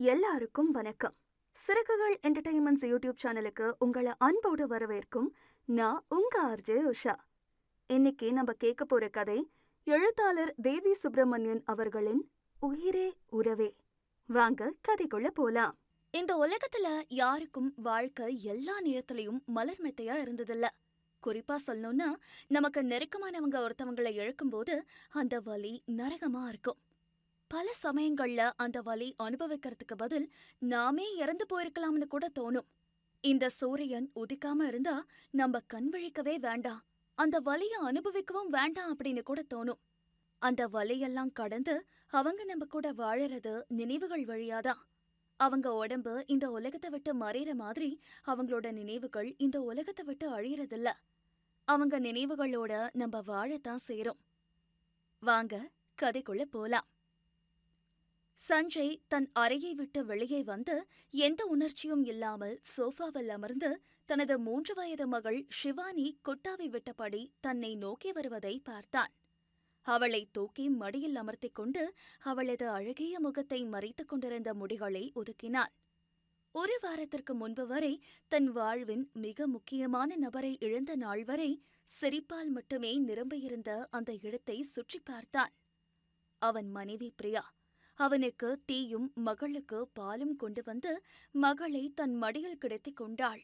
எல்லாருக்கும் வணக்கம். சிறகுகள் entertainments YouTube சேனலுக்கு உங்களை அன்போடு வரவேற்கும் நான் உங்க ஆர்ஜே உஷா. இன்னைக்கு நம்ம கேட்க போற கதை எழுத்தாளர் தேவி சுப்பிரமணியன் அவர்களின் உயிரே உறவே. வாங்க கதைக்குள்ள போலாம். இந்த உலகத்துல யாருக்கும் வாழ்க்கை எல்லா நேரத்திலையும் மலர் மெத்தையா இருந்ததில்ல. குறிப்பா சொல்லணும்னா நமக்கு நெருக்கமானவங்க ஒருத்தவங்களை இழக்கும்போது அந்த வலி நரகமா இருக்கும். பல சமயங்கள்ல அந்த வலி அனுபவிக்கிறதுக்கு பதில் நாமே இறந்து போயிருக்கலாம்னு கூட தோணும். இந்த சூரியன் உதிக்காம இருந்தா நம்ம கண் விழிக்கவே வேண்டாம். அந்த வலிய அனுபவிக்கவும் வேண்டாம் அப்படின்னு கூட தோணும். அந்த வலியெல்லாம் கடந்து அவங்க நம்ம கூட வாழறது நினைவுகள் வழியாதான். அவங்க உடம்பு இந்த உலகத்தை விட்டு மறையிற மாதிரி அவங்களோட நினைவுகள் இந்த உலகத்தை விட்டு அழியறதில்ல. அவங்க நினைவுகளோட நம்ம வாழத்தான் சேரும் வாங்க கதைக்குள்ள போலாம். சஞ்சய் தன் அறையை விட்டு வெளியே வந்து எந்த உணர்ச்சியும் இல்லாமல் சோஃபாவில் அமர்ந்து தனது மூன்று வயது மகள் ஷிவானி குட்டாவை விட்டபடி தன்னை நோக்கி வருவதை பார்த்தான். அவளை தூக்கி மடியில் அமர்த்திக் கொண்டு அவளது அழகிய முகத்தை மறைத்துக் கொண்டிருந்த முடிகளை ஒதுக்கினான் ஒரு வாரத்திற்கு முன்பு வரை தன் வாழ்வின் மிக முக்கியமான நபரை இழந்த நாள் வரை சிரிப்பால் மட்டுமே நிரம்பியிருந்த அந்த இடத்தை சுற்றி பார்த்தான். அவன் மனைவி பிரியா அவனுக்கு டீயும் மகளுக்கு பாலும் கொண்டு வந்து மகளை தன் மடியில் கிடத்திக் கொண்டாள்.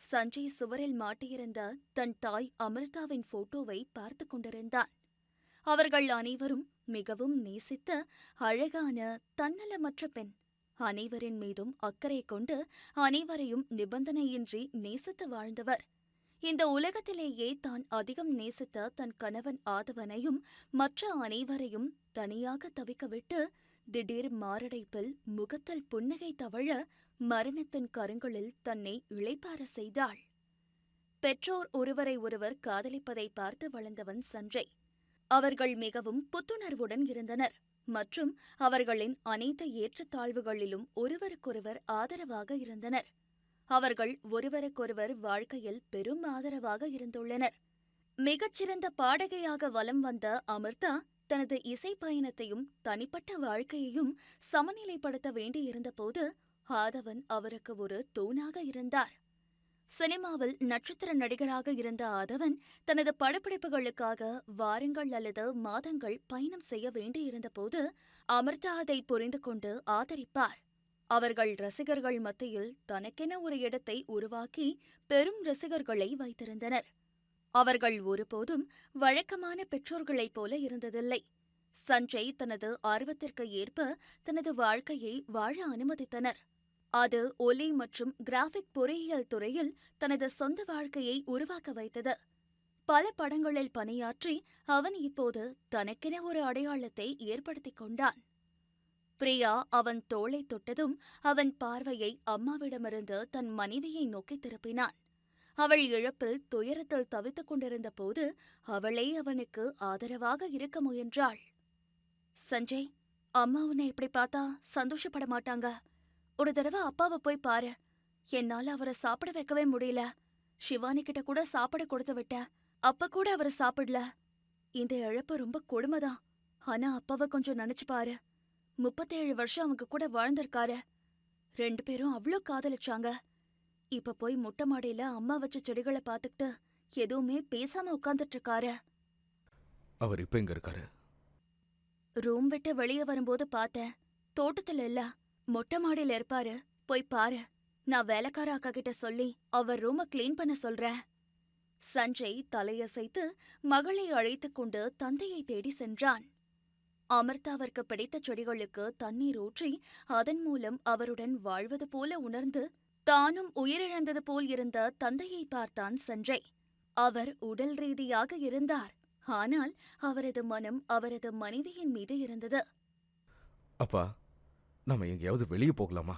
சஞ்சய் சுவரில் மாட்டியிருந்த தன் தாய் அமிர்தாவின் போட்டோவை பார்த்து கொண்டிருந்தான். அவர்கள் அனைவரும் மிகவும் நேசித்த அழகான தன்னலமற்ற பெண். அனைவரின் மீதும் அக்கறை கொண்டு அனைவரையும் நிபந்தனையின்றி நேசித்து வாழ்ந்தவர். இந்த உலகத்திலேயே தான் அதிகம் நேசித்த தன் கணவன் ஆதவனையும் மற்ற அனைவரையும் தனியாக தவிக்கவிட்டு திடீர் மாரடைப்பில் முகத்தில் புன்னகை தவழ மரணத்தின் கருங்களில் தன்னை இளைப்பார செய்தாள். பெற்றோர் ஒருவரை ஒருவர் காதலிப்பதை பார்த்து வளர்ந்தவன் சஞ்சய். அவர்கள் மிகவும் புத்துணர்வுடன் இருந்தனர். மற்றும் அவர்களின் அனைத்து ஏற்றத்தாழ்வுகளிலும் ஒருவருக்கொருவர் ஆதரவாக இருந்தனர். அவர்கள் ஒருவருக்கொருவர் வாழ்க்கையில் பெரும் ஆதரவாக இருந்துள்ளனர். மிகச்சிறந்த பாடகையாக வலம் வந்த அமிர்தா தனது இசை பயணத்தையும் தனிப்பட்ட வாழ்க்கையையும் சமநிலைப்படுத்த வேண்டியிருந்தபோது ஆதவன் அவருக்கு ஒரு தூணாக இருந்தார். சினிமாவில் நட்சத்திர நடிகராக இருந்த ஆதவன் தனது படப்பிடிப்புகளுக்காக வாரங்கள் அல்லது மாதங்கள் பயணம் செய்ய வேண்டியிருந்தபோது அமிர்தா அதை புரிந்து கொண்டு ஆதரிப்பார். அவர்கள் ரசிகர்கள் மத்தியில் தனக்கென ஒரு இடத்தை உருவாக்கி பெரும் ரசிகர்களை வைத்திருந்தனர். அவர்கள் ஒருபோதும் வழக்கமான பெற்றோர்களைப் போல இருந்ததில்லை. சஞ்சய் தனது ஆர்வத்திற்கு ஏற்ப தனது வாழ்க்கையை வாழ அனுமதித்தனர். அது ஒலி மற்றும் கிராஃபிக் பொறியியல் துறையில் தனது சொந்த வாழ்க்கையை உருவாக்க வைத்தது. பல படங்களில் பணியாற்றி அவன் இப்போது தனக்கென ஒரு அடையாளத்தை ஏற்படுத்திக் கொண்டான். பிரியா அவன் தோளை தொட்டதும் அவன் பார்வையை அம்மாவிடமிருந்து தன் மனைவியை நோக்கி திருப்பினான். அவள் இழப்பில் துயரத்தில் தவித்துக் கொண்டிருந்த போது அவளே அவனுக்கு ஆதரவாக இருக்க முயன்றாள். சஞ்சய் அம்மா உன்னை இப்படி பார்த்தா சந்தோஷப்பட மாட்டாங்க. ஒரு தடவை அப்பாவை போய் பாரு. என்னால அவரை சாப்பிட வைக்கவே முடியல. சிவானி கிட்ட கூட சாப்பிட கொடுத்து விட்டேன். அப்ப கூட அவரை சாப்பிடல. இந்த இழப்பு ரொம்ப கொடுமைதான். ஆனா அப்பாவை கொஞ்சம் நினைச்சு பாரு. முப்பத்தேழு வருஷம் அவங்க கூட வாழ்ந்திருக்காரு. ரெண்டு பேரும் அவ்ளோ காதலிச்சாங்க. இப்ப போய் மொட்டை மாடியில அம்மா வச்ச செடிகளை பாத்துக்கிட்டு எதுவுமே பேசாம உட்கார்ந்துட்டு இருக்காரு. அவர் இப்ப எங்க இருக்காரு? ரூம் விட்டு வெளியே வரும்போது பார்த்தேன். தோட்டத்துல இல்ல. மொட்டை மாடியில இருப்பாரு. போய் பாரு. நான் வேலைக்கார அக்கா கிட்ட சொல்லி அவர் ரூம க்ளீன் பண்ண சொல்றேன். சஞ்சய் தலையசைத்து மகளை அழைத்துக் கொண்டு தந்தையை தேடி சென்றான். அமிர்தாவிற்கு பிடித்த செடிகளுக்கு தண்ணீர் ஊற்றி அதன் மூலம் அவருடன் வாழ்வது போல உணர்ந்து தானும் உயிரிழந்தது போல் இருந்த தந்தையை பார்த்தான் சஞ்சய். அவர் உடல் ரீதியாக இருந்தார். ஆனால் அவரது மனம் அவரது மனைவியின் மீது இருந்தது. அப்பா நாம எங்கேயாவது வெளியே போகலாமா?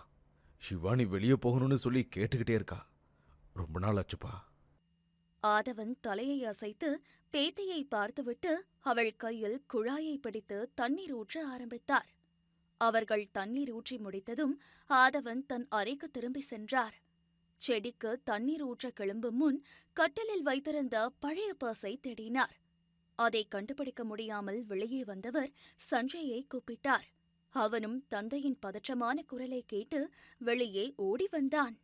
சிவானி வெளியே போகணும்னு சொல்லி கேட்டுக்கிட்டே இருக்கா. ரொம்ப நாள் ஆச்சுப்பா. ஆதவன் தலையை அசைத்து பேத்தியை பார்த்துவிட்டு அவள் கையில் குழாயை பிடித்து தண்ணீர் ஊற்ற ஆரம்பித்தார். அவர்கள் தண்ணீர் ஊற்றி முடித்ததும் ஆதவன் தன் அறைக்கு திரும்பி சென்றார். செடிக்கு தண்ணீர் ஊற்ற கிளம்பும் முன் கட்டிலில் வைத்திருந்த பழைய பர்ஸை தேடினார். அதை கண்டுபிடிக்க முடியாமல் வெளியே வந்தவர் சஞ்சயை கூப்பிட்டார். அவனும் தந்தையின் பதற்றமான குரலை கேட்டு வெளியே ஓடி வந்தான்.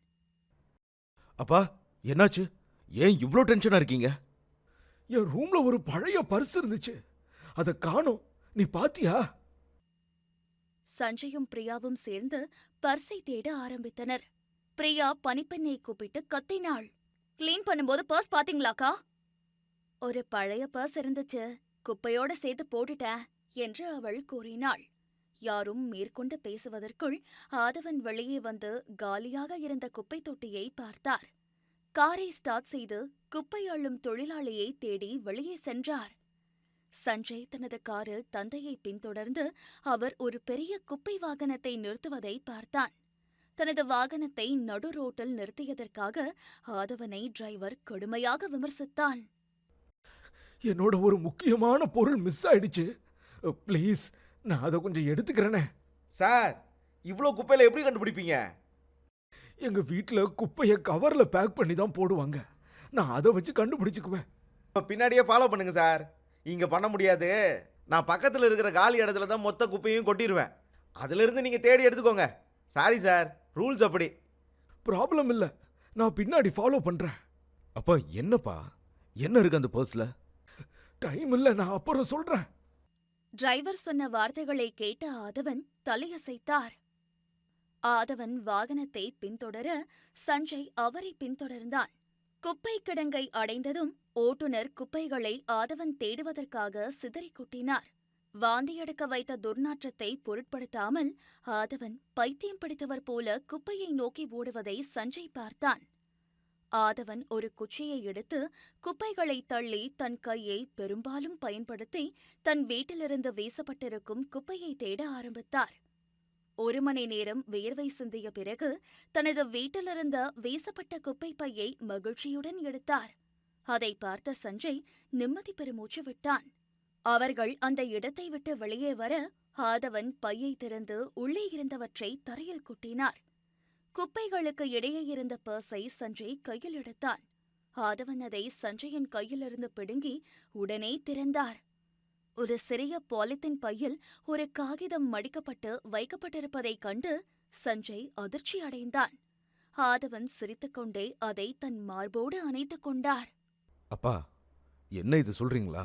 அப்பா என்னாச்சு? ஏன் இவ்ளோ டென்ஷனா இருக்கீங்க? என் ரூம்ல ஒரு பழைய பர்ஸ் இருந்துச்சு. அதை காணோம். நீ பாத்தியா? சஞ்சயும் பிரியாவும் சேர்ந்து பர்ஸை தேட ஆரம்பித்தனர். பிரியா பனிப்பெண்ணை கூப்பிட்டு கத்தினாள். கிளீன் பண்ணும்போது பர்ஸ் பாத்தீங்களாக்கா? ஒரு பழைய பர்ஸ் இருந்துச்சு. குப்பையோட சேர்த்து போட்டுட்டேன் என்று அவள் கூறினாள். யாரும் மேற்கொண்டு பேசுவதற்குள் ஆதவன் வெளியே வந்து காலியாக இருந்த குப்பை தொட்டியை பார்த்தார். காரை ஸ்டார்ட் செய்து குப்பை அள்ளும் தொழிலாளியை தேடி வெளியே சென்றார். சஞ்சய் தனது காரில் தந்தையை பின்தொடர்ந்து அவர் ஒரு பெரிய குப்பை வாகனத்தை நிறுத்துவதை பார்த்தான். தனது வாகனத்தை நடு ரோட்டில் நிறுத்தியதற்காக ஆதவனை டிரைவர் கடுமையாக விமர்சித்தான். என்னோட ஒரு முக்கியமான பொருள் மிஸ் ஆயிடுச்சு. ப்ளீஸ் நான் அதை கொஞ்சம் எடுத்துக்கிறேனே. சார் இவ்ளோ குப்பையில எப்படி கண்டுபிடிப்பீங்க? எங்க வீட்ல குப்பையை கவர்ல பேக் பண்ணி தான் போடுவாங்க. நான் அதை வச்சு கண்டுபிடிச்சுக்குவேன். பின்னாடியே ஃபாலோ பண்ணுங்க சார். இங்க பண்ண முடியாது. நான் பக்கத்தில் இருக்கிற காலி இடத்துல தான் மொத்த குப்பையும் கொட்டிடுவேன் அதிலிருந்து நீங்கள் தேடி எடுத்துக்கோங்க. சாரி சார் ரூல்ஸ் அப்படி. ப்ராப்ளம் இல்ல. நான் பின்னாடி ஃபாலோ பண்றேன். அப்பா என்னப்பா? என்ன இருக்கு அந்த பர்ஸ்ல டைம் இல்ல நான் அப்புறம் சொல்றேன். டிரைவர் சொன்ன வார்த்தைகளை கேட்ட ஆதவன் தலையசைத்தார். ஆதவன் வாகனத்தை பின்தொடர சஞ்சய் அவரை பின்தொடர்ந்தான். குப்பை கிடங்கை அடைந்ததும் ஓட்டுநர் குப்பைகளை ஆதவன் தேடுவதற்காக சிதறிக் கொட்டினார். வாந்தியெடுக்க வைத்த துர்நாற்றத்தை பொருட்படுத்தாமல் ஆதவன் பைத்தியம் பிடித்தவர் போல குப்பையை நோக்கி ஓடுவதை சஞ்சய் பார்த்தான். ஆதவன் ஒரு குச்சியை எடுத்து குப்பைகளை தள்ளி தன் கையை பெரும்பாலும் பயன்படுத்தி தன் வீட்டிலிருந்து வீசப்பட்டிருக்கும் குப்பையை தேட ஆரம்பித்தார். ஒரு மணி நேரம் வியர்வை சிந்திய பிறகு தனது வீட்டிலிருந்த வீசப்பட்ட குப்பை பையை மகிழ்ச்சியுடன் எடுத்தார். அதை பார்த்த சஞ்சய் நிம்மதி பெருமூச்சு விட்டான். அவர்கள் அந்த இடத்தை விட்டு வெளியே வர ஆதவன் பையை திறந்து உள்ளே இருந்தவற்றை தரையில் கொட்டினார். குப்பைகளுக்கு இடையே இருந்த பர்ஸை சஞ்சய் கையில் எடுத்தான். ஆதவன் அதை சஞ்சயின் கையிலிருந்து பிடுங்கி உடனே திறந்தார். ஒரு சிறிய பாலித்தீன் பையில் ஒரு காகிதம் மடிக்கப்பட்டு வைக்கப்பட்டிருப்பதைக் கண்டு சஞ்சய் அதிர்ச்சி அடைந்தான். ஆதவன் சிரித்துக்கொண்டே அதை தன் மார்போடு அணைத்துக் கொண்டார். அப்பா என்ன இது சொல்றீங்களா?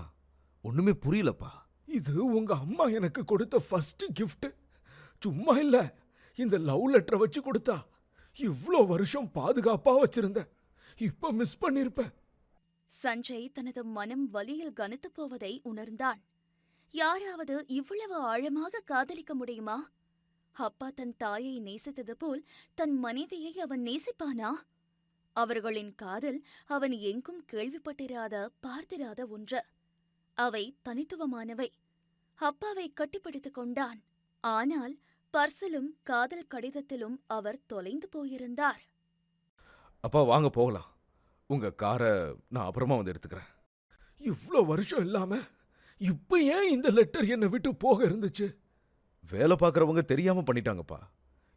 ஒண்ணுமே புரியலப்பா. இது உங்க அம்மா எனக்கு கொடுத்த ஃபர்ஸ்ட் gift. சும்மா இல்ல இந்த லவ் லெட்டரை வச்சு கொடுத்தா இவ்ளோ வருஷம் பாதுகாப்பா வச்சிருந்தேன். இப்ப மிஸ் பண்ணிருப்பேன். சஞ்சய் தனது மனம் வலியில் கனத்துப் போவதை உணர்ந்தான். யாராவது இவ்வளவு ஆழமாக காதலிக்க முடியுமா? அப்பா தன் தாயை நேசித்தது போல் தன் மனைவியை அவன் நேசிப்பானா? அவர்களின் காதல் அவன் எங்கும் கேள்விப்பட்டிராத பார்த்திராத ஒன்று. அவை தனித்துவமானவை. அப்பாவை கட்டிப்பிடித்துக் கொண்டான். ஆனால் பர்சலும் காதல் கடிதத்திலும் அவர் தொலைந்து போயிருந்தார். அப்பா வாங்க போகலாம். உங்க காரை நான் அப்புறமா வந்து எடுத்துக்கிறேன். இவ்ளோ வருஷம் இல்லாம இப்ப ஏன் இந்த லெட்டர் என்னை விட்டு போக இருந்துச்சு? வேலை பார்க்குறவங்க தெரியாம பண்ணிட்டாங்கப்பா.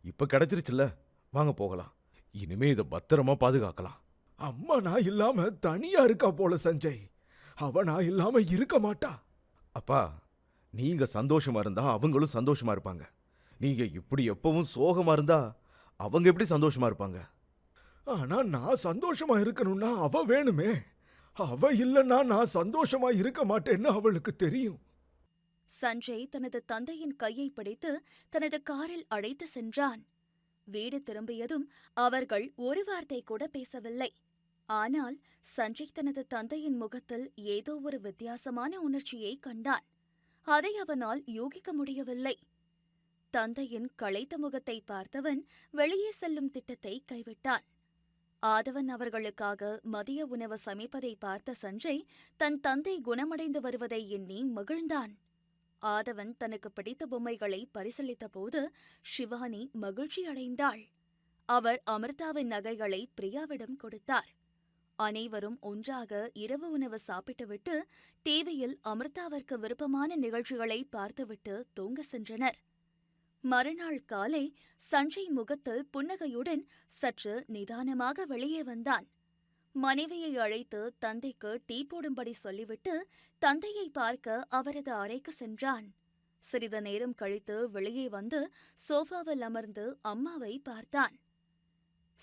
இப்ப கிடைச்சிருச்சுல்ல. வாங்க போகலாம். இனிமே இதை பத்திரமா பாதுகாக்கலாம். அம்மா நான் இல்லாம தனியா இருக்கா போல சஞ்சய். அவ நான் இல்லாம இருக்க மாட்டா. அப்பா நீங்க சந்தோஷமா இருந்தா அவங்களும் சந்தோஷமா இருப்பாங்க. நீங்க இப்படி எப்பவும் சோகமா இருந்தா அவங்க எப்படி சந்தோஷமா இருப்பாங்க? ஆனா நான் சந்தோஷமா இருக்கணும்னா அவ வேணுமே. அவ இல்லைன்னா நான் சந்தோஷமா இருக்க மாட்டேன்னு அவளுக்கு தெரியும். சஞ்சய் தனது தந்தையின் கையை பிடித்து தனது காரில் அழைத்து சென்றான். வீடு திரும்பியதும் அவர்கள் ஒரு வார்த்தை கூட பேசவில்லை. ஆனால் சஞ்சய் தனது தந்தையின் முகத்தில் ஏதோ ஒரு வித்தியாசமான உணர்ச்சியை கண்டான். அதை அவனால் யூகிக்க முடியவில்லை. தந்தையின் களைத்த முகத்தை பார்த்தவன் வெளியே செல்லும் திட்டத்தை கைவிட்டான். ஆதவன் அவர்களுக்காக மதிய உணவு சமைப்பதை பார்த்த சஞ்சய் தன் தந்தை குணமடைந்து வருவதை எண்ணி மகிழ்ந்தான். ஆதவன் தனக்கு பிடித்த பொம்மைகளை பரிசளித்தபோது ஷிவானி மகிழ்ச்சி அடைந்தாள். அவர் அமிர்தாவின் நகைகளை பிரியாவிடம் கொடுத்தார். அனைவரும் ஒன்றாக இரவு உணவு சாப்பிட்டுவிட்டு டிவியில் அமிர்தாவிற்கு விருப்பமான நிகழ்ச்சிகளை பார்த்துவிட்டு தூங்க சென்றனர். மறுநாள் காலை சஞ்சய் முகத்தில் புன்னகையுடன் சற்று நிதானமாக வெளியே வந்தான். மனைவியை அழைத்து தந்தைக்கு டீ போடும்படி சொல்லிவிட்டு தந்தையை பார்க்க அவரது அறைக்கு சென்றான். சிறிது நேரம் கழித்து வெளியே வந்து சோஃபாவில் அமர்ந்து அம்மாவை பார்த்தான்.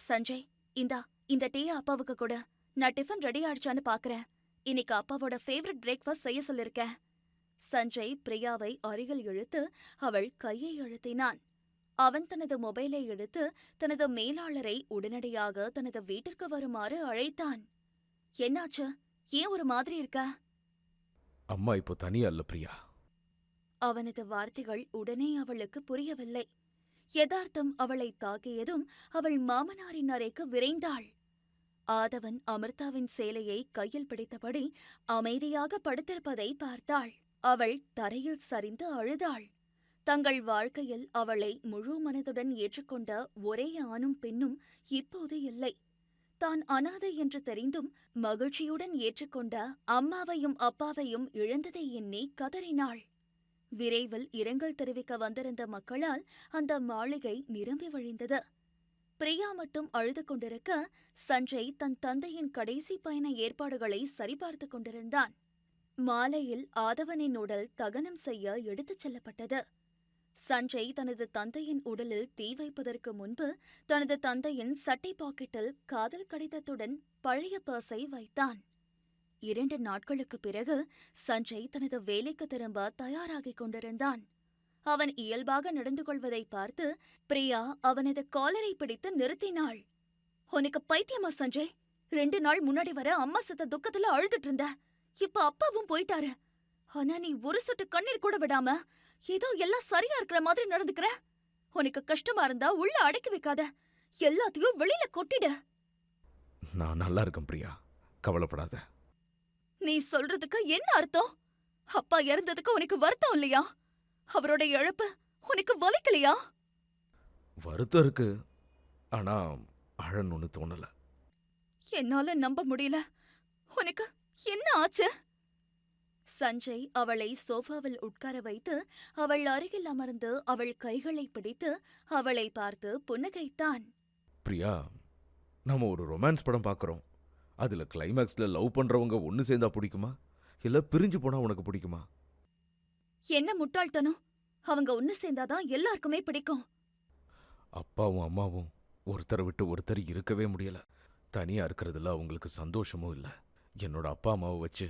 சஞ்சய் இந்தா இந்த டீ அப்பாவுக்கு கூட. நான் டிஃபன் ரெடி ஆயிடுச்சான்னு பாக்குறேன். இன்னைக்கு அப்பாவோட ஃபேவரட் பிரேக்ஃபாஸ்ட் செய்ய சொல்லிருக்கேன். சஞ்சய் பிரியாவை அருகில் இழுத்து அவள் கையை அழுத்தினான். அவன் தனது மொபைலை எடுத்து தனது மேலாளரை உடனடியாக தனது வீட்டிற்கு வருமாறு அழைத்தான். என்னாச்சு? ஏன் ஒரு மாதிரி இருக்க? அம்மா இப்போ தனியா இல்ல பிரியா? அவனது வார்த்தைகள் உடனே அவளுக்கு புரியவில்லை. யதார்த்தம் அவளை தாக்கியதும் அவள் மாமனாரின் அறைக்கு விரைந்தாள். ஆதவன் அமிர்தாவின் சேலையை கையில் பிடித்தபடி அமைதியாக படுத்திருப்பதை பார்த்தாள். அவள் தரையில் சரிந்து அழுதாள். தங்கள் வாழ்க்கையில் அவளை முழு மனதுடன் ஏற்றுக்கொண்ட ஒரே ஆணும் பெண்ணும் இப்போது இல்லை. தான் அனாதை என்று தெரிந்தும் மகிழ்ச்சியுடன் ஏற்றுக்கொண்ட அம்மாவையும் அப்பாவையும் இழந்ததை எண்ணி கதறினாள். விரைவில் இரங்கல் தெரிவிக்க வந்திருந்த மக்களால் அந்த மாளிகை நிரம்பி வழிந்தது. பிரியா மட்டும் அழுது கொண்டிருக்க சஞ்சய் தன் தந்தையின் கடைசி பயண ஏற்பாடுகளை சரிபார்த்துக் கொண்டிருந்தான். மாலையில் ஆதவனின் உடல் தகனம் செய்ய எடுத்துச் செல்லப்பட்டது. சஞ்சய் தனது தந்தையின் உடலில் தீ வைப்பதற்கு முன்பு தனது தந்தையின் சட்டை பாக்கெட்டில் காதல் கடிதத்துடன் பழைய பர்ஸை வைத்தான். இரண்டு நாட்களுக்குப் பிறகு சஞ்சய் தனது வேலைக்கு திரும்ப தயாராகிக் கொண்டிருந்தான். அவன் இயல்பாக நடந்து கொள்வதை பார்த்து பிரியா அவனது காலரை பிடித்து நிறுத்தினாள். உனக்கு பைத்தியமா சஞ்சய்? ரெண்டு நாள் முன்னாடி வர அம்மா செத்த துக்கத்துல அழுதுட்டு இருந்த. இப்ப அப்பாவும் போயிட்டாரு. ஆனா நீ ஒரு சொட்டு கண்ணீர் கூட விடாம ஏதோ எல்லாம் சரியா இருக்கிற மாதிரி நடந்துக்கிற? உனக்கு கஷ்டமா இருந்தா உள்ள அடக்கி வைக்காத. எல்லாத்தையும் வெளியில கொட்டிடு. நான் நல்லா இருக்கேன் பிரியா. கவலைப்படாத. நீ சொல்றதுக்கு என்ன அர்த்தம்? அப்பா இறந்ததுக்கு உனக்கு வருத்தம் இல்லையா? அவரோட இழப்பு உனக்கு வலிக்கலையா? வருத்தம் இருக்கு. ஆனா அழணும்னு தோணல. என்னால நம்ப முடியல. உனக்கு என்ன ஆச்சு? சஞ்சய் அவளை சோஃபாவில் உட்கார வைத்து அவள் அருகில் அமர்ந்து அவள் கைகளை பிடித்து அவளை பார்த்து புன்னகைத்தான். பிரியா நாம ஒரு ரொமான்ஸ் படம் பார்க்கறோம் அதுல கிளைமேக்ஸ்ல லவ் பண்றவங்க ஒன்னு சேர்ந்தா பிடிக்குமா? இல்ல பிரிஞ்சு போனா உனக்கு பிடிக்குமா? என்ன முட்டாள்தனம்? அவங்க ஒன்னு சேர்ந்தாதான் எல்லாருக்குமே பிடிக்கும். அப்பாவும் அம்மாவும் ஒருத்தரை விட்டு ஒருத்தர் இருக்கவே முடியல. தனியா இருக்கிறதுல அவங்களுக்கு சந்தோஷமும் இல்ல. என்னோட அப்பா அம்மாவை வச்சு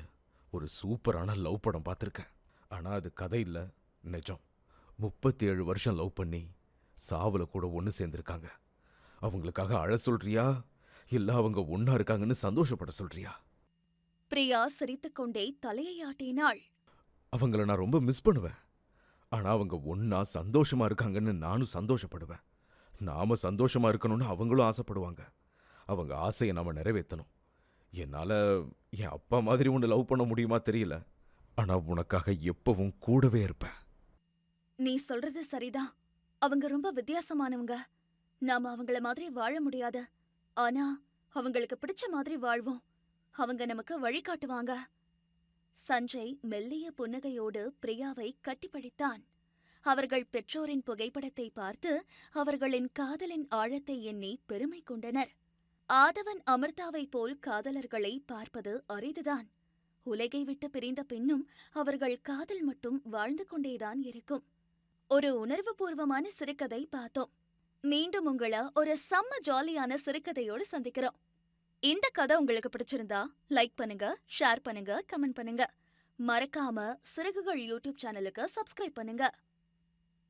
ஒரு சூப்பரான லவ் படம் பார்த்துருக்கேன். ஆனா அது கதை இல்ல. நிஜம். முப்பத்தி ஏழு வருஷம் லவ் பண்ணி சாவுல கூட ஒன்று சேர்ந்திருக்காங்க. அவங்களுக்காக அழ சொல்றியா? இல்ல அவங்க ஒண்ணா இருக்காங்கன்னு சந்தோஷப்பட சொல்றியா? பிரியா சிரித்துக்கொண்டே தலையை ஆட்டினாள். அவங்கள நான் ரொம்ப மிஸ் பண்ணுவேன். ஆனா அவங்க ஒண்ணா சந்தோஷமா இருக்காங்கன்னு நானும் சந்தோஷப்படுவேன். நாம சந்தோஷமா இருக்கணும்னு அவங்களும் ஆசைப்படுவாங்க. அவங்க ஆசையை நாம நிறைவேற்றணும் என்னால என் அப்பா மாதிரி ஒன்று லவ் பண்ண முடியுமா தெரியல. ஆனா உனக்காக எப்பவும் கூடவே இருப்பேன். நீ சொல்றது சரிதான். அவங்க ரொம்ப வித்தியாசமானவங்க. நாம அவங்கள மாதிரி வாழ முடியாது. ஆனா அவங்களுக்கு பிடிச்ச மாதிரி வாழ்வோம். அவங்க நமக்கு வழிகாட்டுவாங்க சஞ்சய் மெல்லிய புன்னகையோடு பிரியாவை கட்டிப்பிடித்தான். அவர்கள் பெற்றோரின் புகைப்படத்தை பார்த்து அவர்களின் காதலின் ஆழத்தை எண்ணி பெருமை கொண்டனர். ஆதவன் அமிர்தாவைப் போல் காதலர்களை பார்ப்பது அரிதுதான். உலகை விட்டு பிரிந்த பின்னும் அவர்கள் காதல் மட்டும் வாழ்ந்து கொண்டேதான் இருக்கும். ஒரு உணர்வுபூர்வமான சிறுகதை பார்த்தோம். மீண்டும் உங்கள ஒரு செம்ம ஜாலியான சிறுகதையோடு சந்திக்கிறோம். இந்த கதை உங்களுக்கு பிடிச்சிருந்தா லைக் பண்ணுங்க ஷேர் பண்ணுங்க கமெண்ட் பண்ணுங்க. மறக்காம சிறகுகள் யூடியூப் சேனலுக்கு சப்ஸ்கிரைப் பண்ணுங்க.